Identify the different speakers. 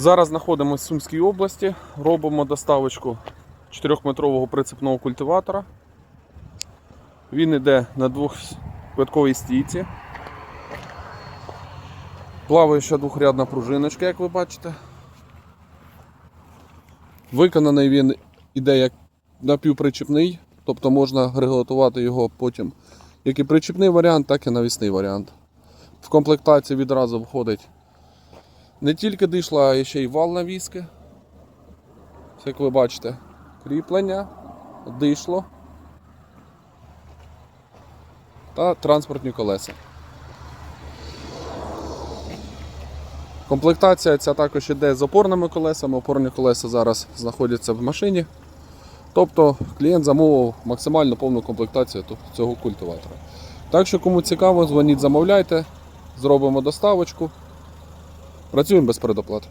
Speaker 1: Зараз знаходимося в Сумській області, робимо доставочку 4-метрового прицепного культиватора. Він йде на двохквитковій стійці. Плаваюча двохрядна пружиночка, як ви бачите. Виконаний він іде як напівпричіпний, тобто можна регулювати його потім як і причіпний варіант, так і навісний варіант. В комплектації відразу входить не тільки дишла, а ще й вал навіски. Ось Як ви бачите, кріплення, дишло та транспортні колеса. Комплектація ця також іде з опорними колесами. Опорні колеса зараз знаходяться в машині. Тобто клієнт замовив максимально повну комплектацію цього культиватора. Так що, кому цікаво, дзвоніть, замовляйте, зробимо доставочку. Працюємо без предоплати.